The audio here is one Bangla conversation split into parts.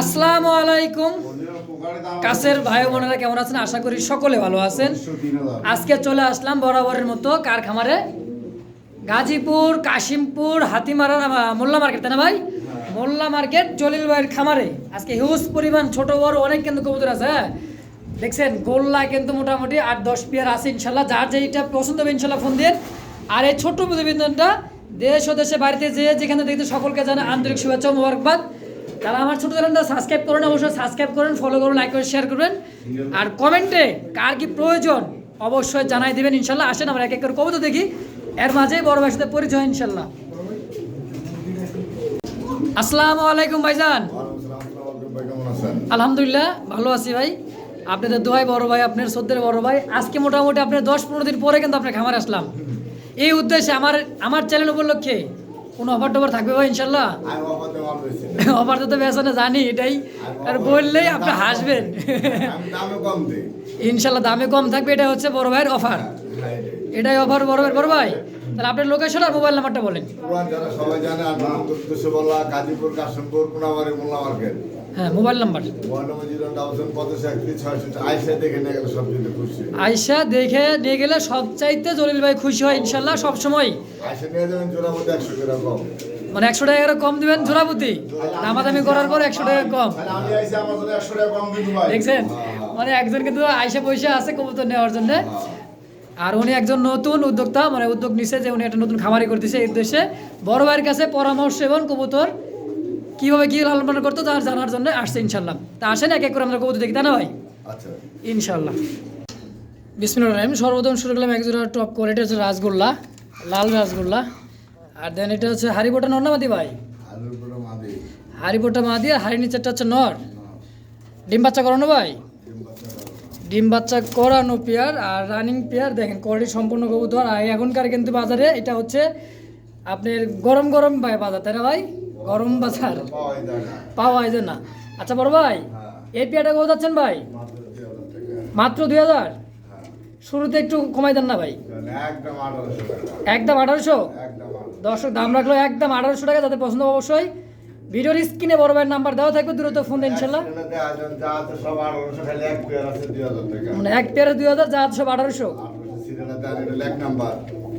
আসসালামু আলাইকুম। কাছের ভাই বোনেরা কেমন আছেন? আশা করি সকলে ভালো আছেন। আজকে চলে আসলাম বরাবরের মতো কার খামারে গাজীপুর, কাশিমপুর হাতিমারা মোল্লা মার্কেট, তাই না ভাই? মোল্লা মার্কেট, জলিল ভাইয়ের খামারে। আজকে হিউজ পরিমাণ ছোট বড় অনেক কিন্তু কবুতর আছে হ্যাঁ? দেখছেন, গোল্লা কিন্তু মোটামুটি আট, দশ পেয়ার আছে, ইনশাল্লাহ। যার যেইটা পছন্দ হবে, ইনশাল্লাহ ফোন দিন আর এই ছোট্ট প্রতিবেদনটা দেশ ও দেশে বাড়িতে যেয়ে যেখানে দেখতে সকলকে জানে আন্তরিক শুভেচ্ছা মোবারকবাদ। তারা আমার ছোট চ্যানেলটা সাবস্ক্রাইব করুন অবশ্যই সাবস্ক্রাইব করুন ফলো করুন লাইক করে শেয়ার করবেন আর কমেন্টে কার কি প্রয়োজন, অবশ্যই জানাই দিবেন, ইনশাল্লাহ। আসেন, আমরা এক এক করে কবিতা দেখি। এর মাঝেই বড় ভাইয়ের সাথে পরিচয়, ইনশাল্লাহ। আসসালামু আলাইকুম ভাইজান। আলহামদুলিল্লাহ, ভালো আছি ভাই। আপনাদের দোয়াই বড় ভাই, আপনার সদ্যের বড় ভাই। আজকে মোটামুটি আপনার দশ পনেরো দিন পরে কিন্তু আপনার খামার আসলাম। এই উদ্দেশ্যে আমার আমার চ্যানেল উপলক্ষে কোনো অফার টফার থাকবে ভাই ইনশাল্লাহ? অফার তো বেসনে জানি এটাই। আর বললেই আপনি হাসবেন। ইনশাল্লাহ দামে কম থাকবে এটা হচ্ছে বড় ভাইয়ের অফার। এটাই। অফার বড় ভাইয়ের বড় ভাই? তাহলে আপনার লোকেশন আর মোবাইল নাম্বারটা বলেন। যারা সবাই জানে আর কাশিমপুর কোনাবাড়ি মোল্লা মার্কেট। হ্যাঁ মোবাইল নাম্বার আইসা দেখে নিয়ে গেলে সব আয়সা সবচাইতে জলিল ভাই খুশি হয় ইনশাল্লাহ সবসময়। মানে একশো টাকা কম দিবেন জোড়াপতি দামাদামি করার পর একশো টাকা কম। দেখছেন? হ্যাঁ, মানে একজন কিন্তু আইসা পয়সা আছে কবুতর নেওয়ার জন্য। আর উনি একজন নতুন উদ্যোক্তা মানে উদ্যোগ নিছে যে উনি একটা নতুন খামারি করতেছে এই উদ্দেশ্যে। বড় ভাইয়ের কাছে পরামর্শ এবং কবুতর কীভাবে কি লালন পালন করতো তার জানার জন্য আসছে ইনশাল্লাহ তা আসেন এক এক করে আমরা কবুতর দেখি তাই না ভাই? আচ্ছা। ইনশাল্লাহ বিসমিল্লাহ রহিম। সর্বপ্রথম শুরু করলাম একজোড়া টপ কোয়ালিটি হচ্ছে রাসগোল্লা লাল রাসগোল্লা। আর দেন এটা হচ্ছে হারিবোটা ভাই? আলুর পুরো মাদি। হারিবোটা মা দিয়ে হাড়ি নিচেরটা হচ্ছে নর। ডিম বাচ্চা করানো ভাই? ডিম বাচ্চা করানো। পেয়ার আর রানিং পেয়ার দেখেন কোয়ালিটি সম্পূর্ণ কবুতর। আর এখনকার কিন্তু বাজারে এটা হচ্ছে আপনার গরম গরম ভাই বাজার তাই না ভাই? গরম বাজার। পাওয়া যায় না। আচ্ছা বড় ভাই এই পেয়ারটা কত যাচ্ছেন ভাই? মাত্র দুই হাজার হ্যাঁ। শুরুতে একটু কমাই দেন না ভাই। একদম আঠারোশো দর্শক দাম রাখল একদম আঠারোশো টাকা যাতে পছন্দ অবশ্যই। ভিডিওর স্ক্রিনে বড় ভাইয়ের নাম্বার দেওয়া থাকবে দ্রুত ফোন দেন ইনশাল্লাহ। মানে এক পেয়ারে দুই হাজার যা সব আঠারোশো।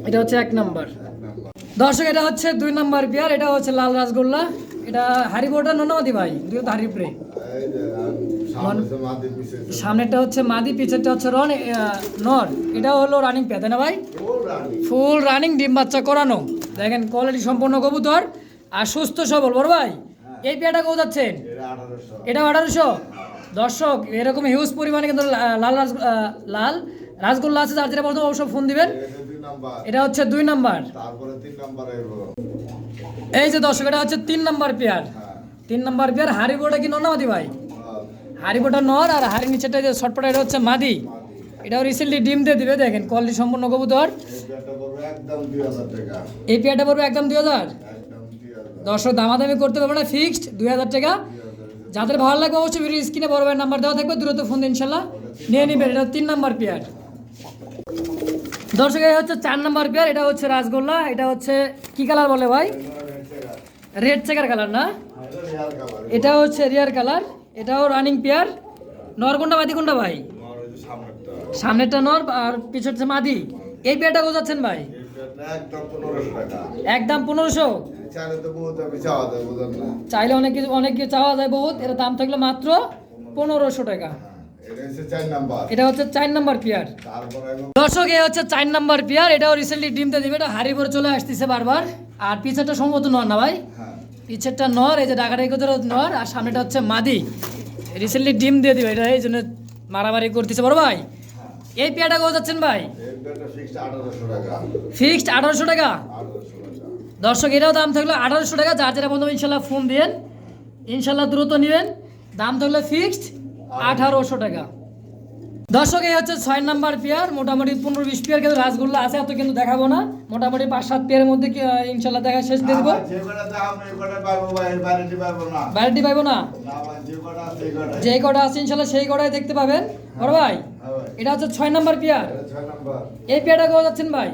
এটা হচ্ছে এক নাম্বার। দর্শক, এটা হচ্ছে দুই নাম্বার পেয়ার, এটা হচ্ছে লাল রাসগোল্লা, এটা হারিবোটা ননামাদি ভাই? দুই তো হারি প্রে এই যে আর সামনে যে মাদি পিছে যে সামনেরটা হচ্ছে মাদি, পিছেরটা হচ্ছে রন নর। এটা হলো রানিং পেয়ার তাই না ভাই? ফুল রানিং ডিম বাচ্চা করানো। দেখেন কোয়ালিটি সম্পূর্ণ কবুতর আর সুস্থ, সবল। বড় ভাই, এই পেয়ারটা কোথাও যাচ্ছেন? এটা আঠারোশো। দর্শক, এরকম হিউজ পরিমাণে কিন্তু লাল লাল রাসগোল্লা আছে যার যেটা প্রথম অবশ্যই ফোন দিবেন। এটা হচ্ছে দুই নাম্বার। এই যে দর্শক এটা হচ্ছে তিন নাম্বার পেয়ার। হ্যাঁ। তিন নাম্বার পেয়ার হারিবোটা কি ননামাদি ভাই? হারিবোটা নর আর হাড়ি নিচেটা যে শর্টপটা এটা হচ্ছে মাদি। এটাও রিসেন্টলি ডিম দিয়ে দিবে দেখেন কোয়ালিটি সম্পূর্ণ কবুতর। এই পেয়ারটা পড়বে একদম দুই হাজার দর্শক দামাদামি করতে পারবে না ফিক্সড দুই হাজার টাকা। যাদের ভালো লাগবে অবশ্যই ভিডিও স্ক্রিনে বড় ভাইয়ের নাম্বার দেওয়া থাকবে দ্রুত ফোন দিন ইনশাল্লাহ নিয়ে নেবেন এটা তিন নাম্বার পেয়ার। দর্শক, এই হচ্ছে চার নাম্বার পেয়ার এটা হচ্ছে রাসগোল্লা, এটা হচ্ছে কি কালার বলে ভাই? রেড চেকার কালার না? এটা হচ্ছে রিয়ার কালার এটাও রানিং পেয়ার নর কোনটা মাদি ভাই? সামনেরটা নর আর পিছনে হচ্ছে মাদি। এই পেয়ারটা বোঝাচ্ছেন ভাই? একদম পনেরোশো। চাইলে অনেক কিছু অনেক কিছু চাওয়া যায় বহুত, এর দাম থাকল মাত্র পনেরোশো টাকা। এটা হচ্ছে চার নাম্বার। পেয়ার। তারপরে দর্শক এ হচ্ছে চার নাম্বার পেয়ার। এটাও রিসেন্টলি দিবে। এটা চলে আসতেছে বারবার। আর পিছেরটা সম্ভবত নর না ভাই? হ্যাঁ। পিছেরটা নর এই যে ডাকাটাই কোথাও নর আর সামনেটা হচ্ছে মাদি। রিসেন্টলি ডিম দিয়ে দিবে। এটা এই জন্য মারামারি করতেছে। বড় ভাই এই পেয়ারটা কোথাও যাচ্ছেন ভাই? ফিক্সড আঠারোশো টাকা। দর্শক এটাও দাম থাকল আঠারোশো টাকা। যার যেটা বন্ধু ইনশাল্লাহ ফোন দিয়েন। ইনশাল্লাহ দ্রুত নেবেন। দাম থাকল ফিক্সড আঠারোশো টাকা। দর্শক এই হচ্ছে ছয় নাম্বার পেয়ার। মোটামুটি পনেরো বিশ পেয়ার কিন্তু রাসগোল্লা আছে এত কিন্তু দেখাবো না। মোটামুটি পাঁচ সাত পেয়ারের মধ্যে কি, ইনশাল্লাহ দেখা শেষ দেখব। কটা পাইবো না। যে কটা আছে ইনশাল্লাহ সেই কটাই দেখতে পাবেন। বড় ভাই হ্যাঁ এটা হচ্ছে ছয় নাম্বার পেয়ার। এই পেয়ারটা কোথাও যাচ্ছেন ভাই?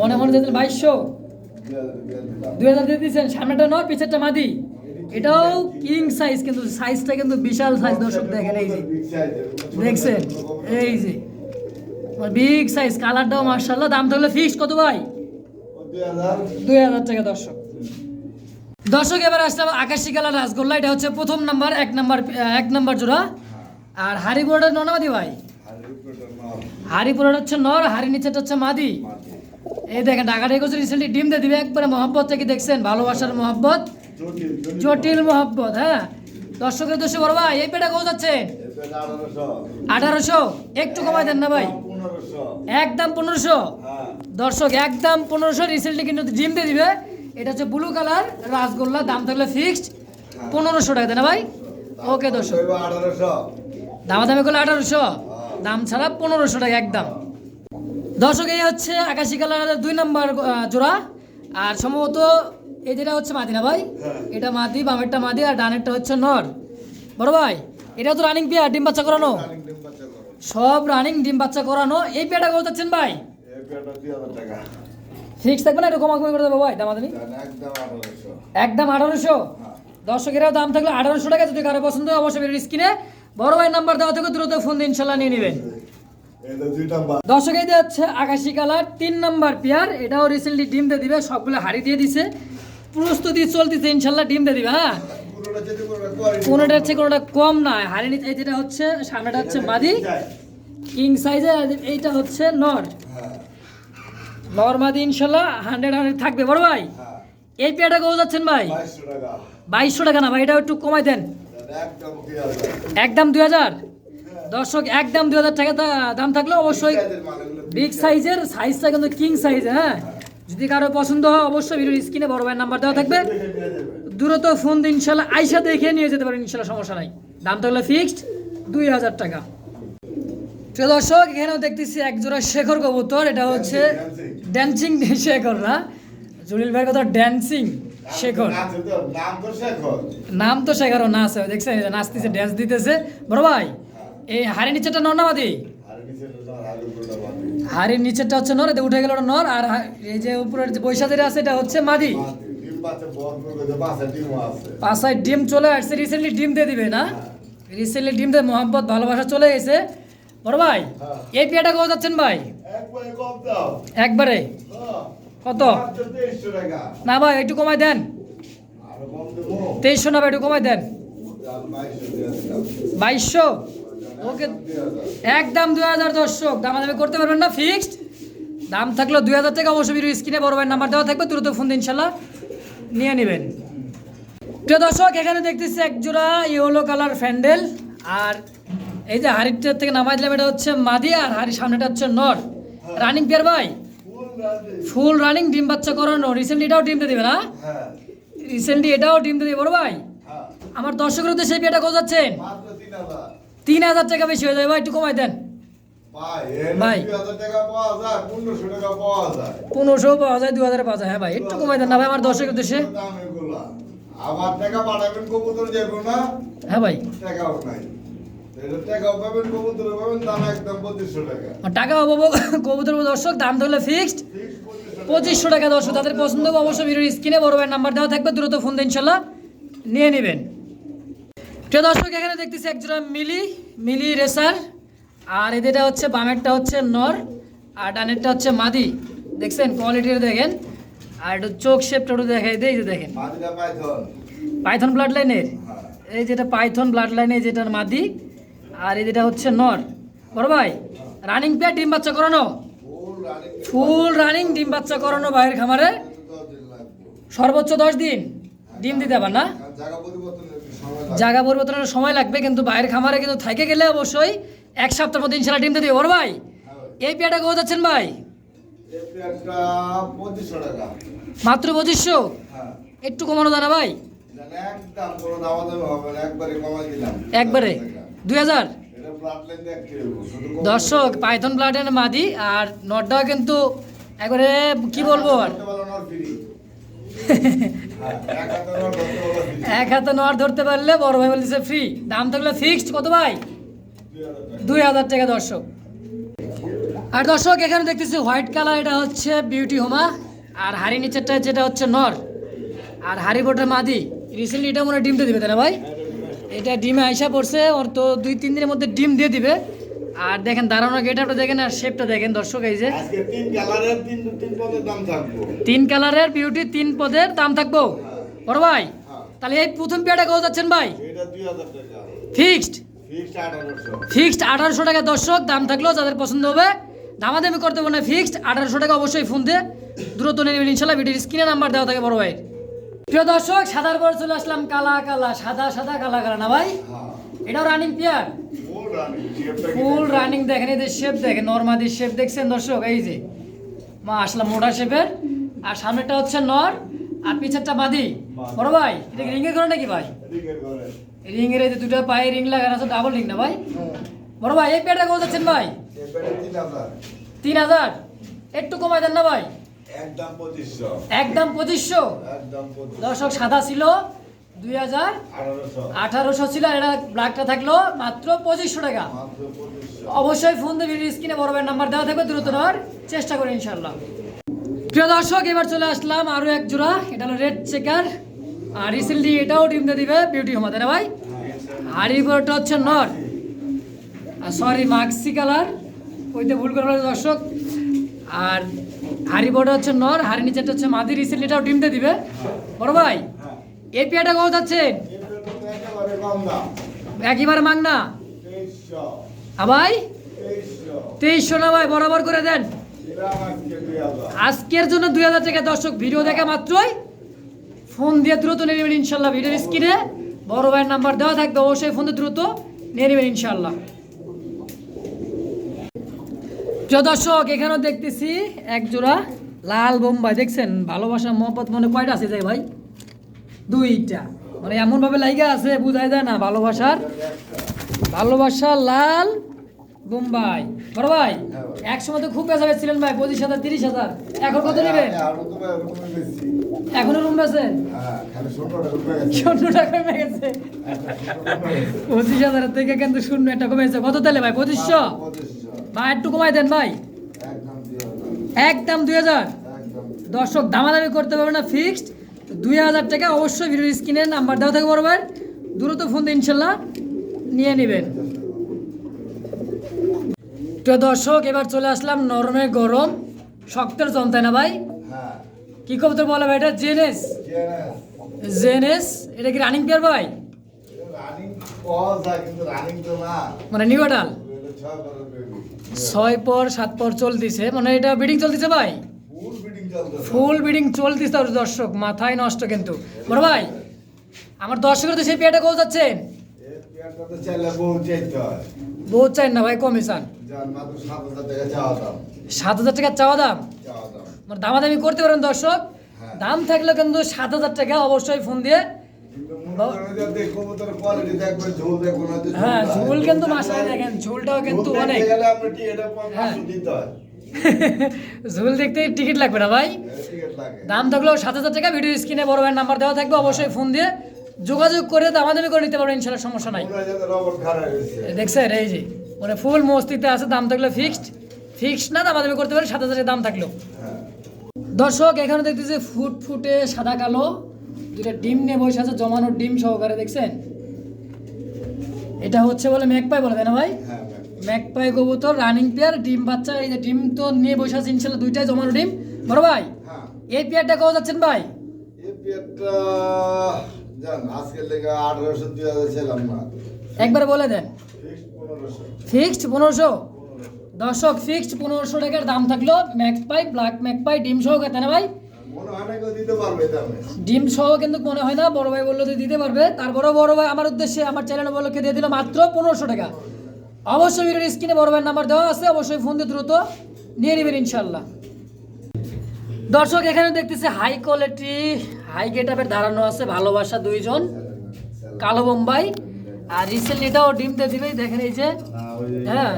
মনে মনে যেতেন বাইশশো? দুই হাজার দিয়ে দিচ্ছেন সামনেটা নয় পিছেরটা মাদি। এটাও কিং সাইজ কিন্তু সাইজটা কিন্তু বিশাল সাইজ দর্শক দেখেন, এই যে। দেখছেন? এই যে। বিগ সাইজ কালারটাও মার্শাল্লাহ দাম তাহলে ফিক্সড কত ভাই? দুই হাজার টাকা, দর্শক। দর্শক, এবার আসলাম আকাশি কালার রাসগোল্লা। এটা হচ্ছে প্রথম নাম্বার, এক নাম্বার এক নাম্বার জোড়া। আর হাড়ি পোড়াটা ননামাদি ভাই? হাড়ি পোড়াটা হচ্ছে নর, হাড়ি নিচেটা হচ্ছে মাদি। এই দেখেন ঢাকাটা এগোচ্ছে রিসেন্টলি ডিম দিয়ে দিবে। একবারে মহব্বত থেকে দেখছেন, ভালোবাসার মহব্বত। জটিল মহব্বত হ্যাঁ? দর্শকের দোষে বড় ভাই এই পেটা কোথাও যাচ্ছে? আঠারোশো। একটু কমাই দেন না ভাই। একদম পনেরোশো। দর্শক একদম পনেরোশো রিসেন্টলি কিন্তু জিম দিয়ে দিবে। এটা হচ্ছে ব্লু কালার রাসগোল্লা দাম থাকলে ফিক্সড পনেরোশো টাকা দেয় না ভাই? ওকে দর্শক। দামাদামি করলে আঠারোশো। দাম ছাড়া পনেরোশো টাকা একদম। দর্শক এই হচ্ছে আকাশি কালারের দুই নম্বর জোড়া। আর সম্ভবত এই যেটা হচ্ছে মাদি না ভাই? এটা মাদি বামেরটা মাদি আর ডানেরটা হচ্ছে নর। বড় ভাই এটা তো রানিং পেয়ার ডিম বাচ্চা করানো? সব রানিং ডিম বাচ্চা করানো। এই পেয়ারটা কত যাচ্ছেন ভাই? ফিক্স থাকবে না? এটা কমা কমি করে দেবো ভাই দামাদামি একদম আঠারোশো। দর্শকেরাও দাম থাকলে আঠারোশো টাকা যদি কারও পছন্দ হয় অবশ্যই স্ক্রিনে বড় ভাই নাম্বার দেওয়া থেকে দ্রুত ফোন দিয়ে ইনশাল্লাহ নিয়ে নেবেন। দর্শক এই হচ্ছে আকাশি কালার তিন নাম্বার পেয়ার এটাও রিসেন্টলি ডিম দিয়ে দিবে সবগুলো হাড়ি দিয়ে দিছে। প্রস্তুতি চলতেছে, ইনশাল্লাহ ডিম দিয়ে দিবে হ্যাঁ? কোনোটা হচ্ছে কোনোটা কম না। হাড়ি নিচে এই যেটা হচ্ছে, সামনেটা হচ্ছে মাদি। কিং সাইজের এইটা হচ্ছে নর। নর মাদি ইনশাল্লাহ হান্ড্রেড হান্ড্রেড থাকবে। বড় ভাই, এই পেয়ারটা কত যাচ্ছেন ভাই? বাইশশো টাকা না ভাই, এটাও একটু কমাই দেন। একদম দুই হাজার। দর্শক, একদম দুই হাজার টাকা দাম থাকলে অবশ্যই বিগ সাইজের সাইজটা কিন্তু কিং সাইজ হ্যাঁ? যদি কারও পছন্দ হয়, অবশ্যই ভিডিওর স্ক্রিনে বড় ভাইয়ের নাম্বার দেওয়া থাকবে। দ্রুত ফোন ইনশাল্লাহ আইসা দেখে নিয়ে যেতে পারেন, ইনশাল্লাহ সমস্যা নাই। দাম থাকলে ফিক্সড দুই হাজার টাকা। প্রিয় দর্শক, এখানেও দেখতেছি এক জোড়া শেখর কবুতর, এটা হচ্ছে ড্যান্সিং শেখর না। জলিল ভাইয়ের কথা ড্যান্সিং শেখর। নাম তো শেখারও না আছে, দেখছেন? নাচতেছে ড্যান্স দিতেছে। বড় ভাই, এই হাড়ির নিচেটা নর না মাদি হাড়ির নিচেরটা হচ্ছে নর উঠে গেল ওটা নর আর এই যে উপরের যে যেটা আছে এটা হচ্ছে মাদি। পাশায় ডিম চলে আসছে রিসেন্টলি ডিম দিয়ে দিবে না? রিসেন্টলি ডিম দিয়ে মোহাম্মত ভালোবাসা চলে গেছে। বড় ভাই এই পেয়াটা কত যাচ্ছেন ভাই? একবারে কত? না ভাই একটু কমাই দেন। তেইশশো না ভাই একটু কমাই দেন। বাইশশো? ওকে একদম দুই হাজার দর্শক দাম দামি করতে পারবেন না ফিক্সড দাম থাকলে দুই হাজার টাকা অবশ্যই ভিডিও স্ক্রিনে বড় ভাইয়ের নাম্বার দেওয়া থাকবে দ্রুত ফোন দিয়ে ইনশাল্লাহ নিয়ে নেবেন। প্রিয় দর্শক এখানে দেখতেছি এক জোড়া ইয়েলো কালার ফ্যান্ডেল আর এই যে হাড়িটার থেকে নামাই দিলাম এটা হচ্ছে মাদি আর হাড়ির সামনেটা হচ্ছে নর। রানিং পেয়ার ভাই? ফুল রানিং ডিম বাচ্চা করানো। রিসেন্টলি এটাও ডিম দিয়ে দিবে না? রিসেন্টলি এটাও ডিম দিয়ে দিবে বড় ভাই? আমার দর্শকের উদ্দেশ্যে কত যাচ্ছেন? তিন হাজার টাকা বেশি হয়ে যাবে। ভাই একটু কমাই দেন। ভাই। পনেরোশো পাওয়া যায়। দু হাজার পাওয়া যায়। হ্যাঁ ভাই একটু কমাই দেন না ভাই আমার দর্শকের উদ্দেশ্যে। আবার টাকা পাঠাবেন কবুতর যাব না হ্যাঁ ভাই। টাকাও নাই। টাকা। অভাব কবুতর দর্শক দাম ধরলে ফিক্সড পঁচিশশো টাকা দর্শক তাদের পছন্দ অবশ্যই ভিডিওর স্ক্রিনে বড় ভাইয়ের নাম্বার দেওয়া থাকবে দ্রুত ফোন দিন ইনশাল্লাহ নিয়ে নেবেন। প্রিয় দর্শক এখানে দেখতেছি একজোড়া মিলি মিলি রেসার। আর এদেরটা হচ্ছে বামেরটা হচ্ছে নর আর ডানেরটা হচ্ছে মাদি। দেখছেন কোয়ালিটির দেখেন। আর একটু চোখ শেপটা একটু দেখাই দেই যে দেখেন। পাইথন। ব্লাড লাইনের হ্যাঁ। এই যেটা পাইথন ব্লাড লাইনে যেটার মাদি। আর এই যেটা হচ্ছে নর। বড় ভাই রানিং পেয়ার ডিম বাচ্চা করানো? ফুল রানিং ডিম বাচ্চা করানো ভাইয়ের খামারে? সর্বোচ্চ দশ দিন? ডিম দিতে পার না? জায়গা পরিবর্তনের সময় লাগবে কিন্তু বাইরের খামারে কিন্তু থেকে গেলে অবশ্যই এক সপ্তাহের মধ্যে ইনশাল্লাহ ডিম দিয়ে দিবে। বড় ভাই এই পেয়ারটা কোথা যাচ্ছেন ভাই? মাত্র পঁচিশশো? হ্যাঁ। একটু কমানো দানা ভাই? একবারে দুই হাজার? দর্শক পাইথন ব্লাডের মাদি আর নটটাও কিন্তু একবারে কি বলব আর ধরতে পারল না ফ্রি হ্যাঁ এক হাতে নোট ধরতে পারল বড় ভাই বলতেছে ফ্রি দাম থাকলে ফিক্সড কত ভাই? দুই হাজার টাকা। দর্শক। আর দর্শক, এখানে দেখতেছি হোয়াইট কালার এটা হচ্ছে বিউটি হোমা। আর হাড়ি নিচেরটা যেটা হচ্ছে নর। আর হাড়ি বোটের মাদি। রিসেন্টলি এটা মনে ডিম দিয়ে দিবে, তাই না ভাই? এটা ডিমে আইসা পড়ছে, ওর তো দুই তিন দিনের মধ্যে ডিম দিয়ে দিবে। আর দেখেন দাঁড়ানো গেটআপটা দেখেন আর শেপটা দেখেন দর্শক এই যে। তিন কালারের তিন তিন পদের দাম থাকব। তিন কালারের বিউটি তিন পদের দাম থাকব। বড় ভাই তাহলে এই প্রথম পেয়ারটা কত যাচ্ছেন ভাই? ফিক্সড ফিক্সড আঠারোশো। টাকা দর্শক দাম থাকলেও যাদের পছন্দ হবে দামাদামি করতে পারবে না ফিক্সড আঠারোশো টাকা অবশ্যই ফোন দিয়ে দ্রুত নিয়ে নেবেন। ইনশাল্লাহ ভিডিওর স্ক্রিনে নাম্বার দেওয়া থাকে বড় ভাই প্রিয় দর্শক সাদার পর চলে আসলাম কালা কালা সাদা সাদা কালা কালা না ভাই? হ্যাঁ। এটাও রানিং পেয়ার ফুল রানিং দেখেন এদের শেপ দেখেন নর্মাদি শেপ দেখছেন দর্শক এই যে। মা আসলাম মোটা শেপের আর সামনেটা হচ্ছে নর আর পিছেরটা মাদি। বড় ভাই এটা রিং এর করে নাকি ভাই? রিংয়ের ঘরে। রিং এর এই যে দুটো পায়ে রিং লাগানো আছে ডাবল রিং না ভাই? বড় ভাই এই পেয়ারটা কত যাচ্ছেন ভাই? তিন হাজার। একটু কমাই দেন না ভাই? একদম পঁচিশশো। একদম পঁচিশশো। দর্শক সাদা ছিল। দুই হাজার আঠারোশো ছিল, আর এটা ব্ল্যাকটা থাকল মাত্র পঁচিশশো টাকা। অবশ্যই ফোন দিয়ে ভিডিও স্ক্রিনে বড় নাম্বার দেওয়া থাকবে, দ্রুত নেওয়ার চেষ্টা করি ইনশাল্লাহ প্রিয় দর্শক, এবার চলে আসলাম আরও এক জোড়া। এটা হলো রেড চেকার আর রিসেন্টলি এটাও টিম দিয়ে দিবে বিউটি হোমা না ভাই? হারিবোটা হচ্ছে নর। আর সরি মাক্সি কালার ওইটা ভুল করে দর্শক। আর হারিবোটা হচ্ছে নর হারি নিচেটা হচ্ছে মাদি। রিসেন্টলি এটাও দিয়ে দিবে। বড় ভাই? এই পেয়াটা কত তো একেবারে মাংনা তেইশশো ভাই? তেইশশো না ভাই, বরাবর করে দেন। আজকের জন্য দুই হাজার টাকা দর্শক, ভিডিও দেখা মাত্রই। ফোন দিয়ে দ্রুত নিয়ে ইনশাল্লাহ ভিডিওর স্ক্রিনে। বড় ভাইয়ের নাম্বার দেওয়া থাকবে, অবশ্যই ফোন দিয়ে দ্রুত নিয়ে ইনশাল্লাহ। প্রিয় দর্শক, এখানেও দেখতেছি এক জোড়া লাল বোম্বাই। দেখছেন ভালোবাসা মহব্বত মনে কয়টা আছে, যাই ভাই? দুইটা। মানে এমনভাবে লাইগা আছে বুঝাই যায় না ভালোবাসার ভালোবাসা লাল বোম্বাই। বড় ভাই এক সময় তো খুব বেচা ছিলেন ভাই পঁচিশ হাজার তিরিশ হাজার। এখন কত নেবেন? তো এরকমই বেশি এখনও রুম হ্যাঁ ষোলোটা রুপে গেছে। শূন্যটা কমে গেছে। পঁচিশ হাজারের থেকে কিন্তু শূন্য একটা কমেছে কত তাহলে ভাই পঁচিশশো? ভাই একটু কমাই দেন ভাই। হাজার। একদম দুই হাজার? দর্শক দামাদামি করতে পারবে না ফিক্সড দুই হাজার টাকা অবশ্যই ভিডিও স্ক্রিনে নাম্বার দেওয়া থাকবে বড় ভাই দ্রুত ফোন দিয়ে ইনশাল্লাহ নিয়ে নেবেন। তো দর্শক এবার চলে আসলাম নরমে গরম শক্তের যন্ত্রণা ভাই। হ্যাঁ। কি কবুতর বলে ভাই এটা? জেনেস। জেনেস। এটা কি রানিং পেয়ার ভাই? মানে ছয় ছয় পর সাত পর চলতেছে। মানে এটা বিডিং চলতেছে ভাই? ফুল বিডিং চলতেছে আর দর্শক মাথায় নষ্ট কিন্তু। বড় ভাই আমার দর্শকের তো সেই পেয়ারটা কোথাও হয় বহুত চাই না ভাই কমে চান। মাত্র সাত হাজার টাকা চাওয়া দাম? মানে দামাদামি করতে পারেন দর্শক। হ্যাঁ। দাম থাকলে কিন্তু সাত হাজার টাকা অবশ্যই ফোন দিয়ে তোর হ্যাঁ ঝুল কিন্তু মাসায় দেখেন ঝুলটাও কিন্তু অনেক। হ্যাঁ। হয় ঝুল দেখতে টিকিট লাগবে না ভাই? লাগে। দাম থাকলেও সাত হাজার টাকা ভিডিও স্ক্রিনে বড় ভাইয়ের নাম্বার দেওয়া থাকবে অবশ্যই ফোন দিয়ে যোগাযোগ করে দামাদামি করে নিতে পারবেন ইনশাল্লাহ সমস্যা নাই। হয় দেখছেন এই যে মানে ফুল মস্তিতে আছে দাম থাকলে ফিক্সড ফিক্সড না দামাদামি করতে পারেন সাত হাজারের দাম থাকলেও। হ্যাঁ। দর্শক এখানে দেখতেছি ফুট ফুটে সাদা কালো দুটা ডিম নিয়ে বসে আছে জমানো ডিম সহকারে দেখছেন? এটা হচ্ছে বলে ম্যাকপাই বলে তাই না ভাই? হ্যাঁ। ম্যাকপাই কবুতর রানিং পেয়ার ডিম বাচ্চা এই যে ডিম তো নিয়ে বসে আছে ইনশাল্লাহ দুইটাই জমানো ডিম। বড় ভাই হ্যাঁ। এই পেয়ারটা কত যাচ্ছেন ভাই? এই পেয়ারটা জান আজকের লেগে আঠারোশো দুই হাজার ছিলাম না। একবার বলে দেন। ফিক্সড পনেরোশো। দর্শক ফিক্সড পনেরোশো টাকার দাম থাকল ম্যাকপাই ব্ল্যাক ম্যাকপাই ডিম সহকারে তাই না ভাই মনে। ডিম সহ কিন্তু মনে হয় না বড় ভাই বলল দিতে পারবে। তারপরেও বড় ভাই আমার উদ্দেশ্যে আমার চ্যানেল বলকে দিয়ে দিল মাত্র পনেরোশো টাকা। অবশ্যই ভিডিওর স্ক্রিনে বড় ভাইয়ের নাম্বার দেওয়া আছে, অবশ্যই ফোন দিয়ে দ্রুত নিয়ে নেবেন ইনশাল্লাহ দর্শক, এখানে দেখতেছে হাই কোয়ালিটি হাই গেটআপের দাঁড়ানো আছে, ভালোবাসা দুইজন, কালো বোম্বাই, আর রিসেন্টলি এটাও ডিম দিয়ে দিবে, দেখেন এই যে হ্যাঁ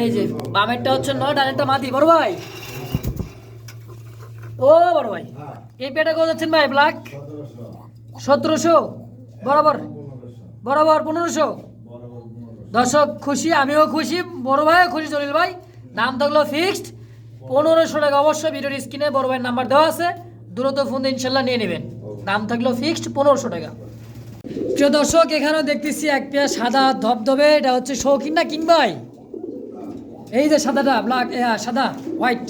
এই যে, বামেরটা হচ্ছে নয় ডানেরটা মাটি বড় ভাই। ও, বড় ভাই। এই পেটা কত যাচ্ছেন ভাই ব্ল্যাক সতেরোশো, বরাবর বরাবর পনেরোশো। দর্শক, খুশি, আমিও খুশি, বড় ভাইও খুশি চলিল ভাই। দাম থাকল ফিক্সড পনেরোশো টাকা অবশ্যই ভিডিওর স্ক্রিনে বড় ভাইয়ের নাম্বার দেওয়া আছে। দ্রুত ফোন দিয়ে ইনশাল্লাহ নিয়ে নেবেন। দাম থাকল ফিক্সড পনেরোশো টাকা। প্রিয় দর্শক, এখানেও দেখতেছি এক পেয়ার সাদা ধবধবে, এটা হচ্ছে শৌখিন না কিং ভাই? এই যে সাদাটা ব্ল্যাক সাদা হোয়াইট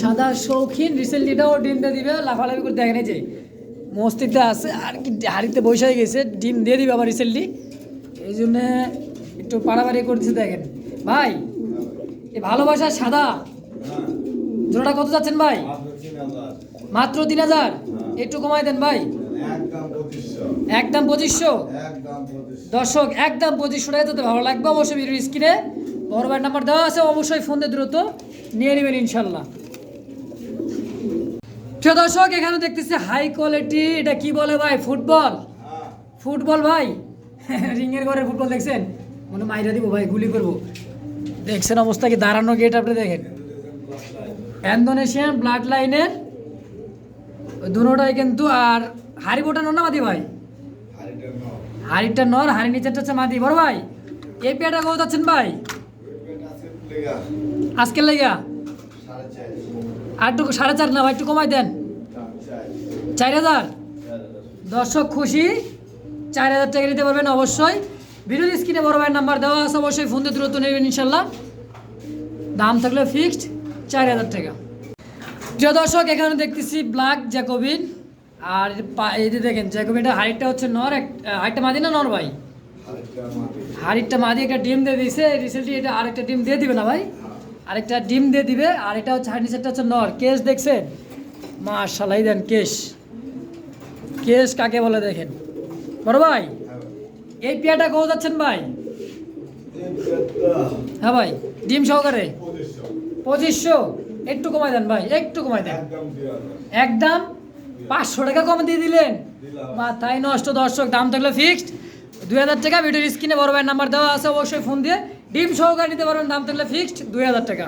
সাদা শৌখিন রিসেন্টলি এটাও ডিম দিয়ে দিবে, লাফালাফি করে দেখেন যে। মস্তিতে আছে, আর কি হাড়িতে বসে গেছে, ডিম দিয়ে দিবে আবার রিসেন্টলি এই জন্যে একটু পাড়াবাড়ি করতেছে দেখেন। ভাই, এই ভালোবাসা সাদা। জোড়াটা কত যাচ্ছেন ভাই? মাত্র তিন হাজার। একটু কমাই দেন ভাই। একদম পঁচিশশো। দর্শক একদম পঁচিশশো টাকা যদি ভালো লাগবে অবশ্যই ভিডিওর স্ক্রিনে। বড় ভাইয়ের নাম্বার দেওয়া আছে, অবশ্যই ফোন দিয়ে দ্রুত নিয়ে নেবেন ইনশাল্লাহ। প্রিয় দর্শক, এখানে দেখতেছি হাই কোয়ালিটি এটা কি বলে ভাই? ফুটবল। ফুটবল ভাই। রিংয়ের ঘরে ফুটবল দেখছেন? মনে মাইরা দিব ভাই, গুলি করব। দেখছেন অবস্থা কি? দাঁড়ানো গেট আপনি দেখেন। ইন্দোনেশিয়ান ব্লাড লাইনের দুটাই কিন্তু, আর হারি হাড়ি বোটানো না মাদি ভাই? হাড়িটা নর হাড়ি নিচেরটা হচ্ছে মাদি। বড় ভাই, এই পেয়াটা কত যাচ্ছেন ভাই? আজকের লেগা? আর একটু সাড়ে চার না ভাই, একটু কমাই দেন। চার হাজার। দর্শক খুশি? চার হাজার টাকা নিতে পারবেন অবশ্যই। ভিডিওর স্ক্রিনে বড় ভাইয়ের নাম্বার দেওয়া আছে অবশ্যই ফোন দিয়ে দ্রুত নেবেন ইনশাল্লাহ। দাম থাকলে ফিক্সড চার হাজার টাকা। প্রিয় দর্শক এখানে দেখতেছি ব্ল্যাক জ্যাকোবিন আর এই যে দেখেন জ্যাকোবিনটা হাইটটা হচ্ছে নর এক হাইটটা মাদি না নর ভাই? হাড়িটা মাদি। একটা ডিম দিয়ে দিয়েছে রিসেন্টলি এটা আরেকটা ডিম দিয়ে দিবে না ভাই? আরেকটা ডিম দিয়ে দিবে আর এটা হচ্ছে হাড়ি নিচেরটা হচ্ছে নর। কেস দেখছেন? মাশালাই দেন কেশ। কেস কাকে বলে দেখেন? বড় ভাই, এই পেয়াটা কত যাচ্ছেন ভাই? হ্যাঁ ভাই, ডিম সহকারে? পঁচিশশো। একটু কমাই দেন ভাই, একটু কমাই দেন। একদম পাঁচশো টাকা কম দিয়ে দিলেন। বা তাই নষ্ট দর্শক, দাম থাকলে ফিক্সড দুই হাজার টাকা ভিডিওর স্ক্রিনে বড় ভাইয়ের নাম্বার দেওয়া আছে, অবশ্যই ফোন দিয়ে। ডিম সহকারে নিতে পারবেন, দাম থাকলে ফিক্সড দুই হাজার টাকা।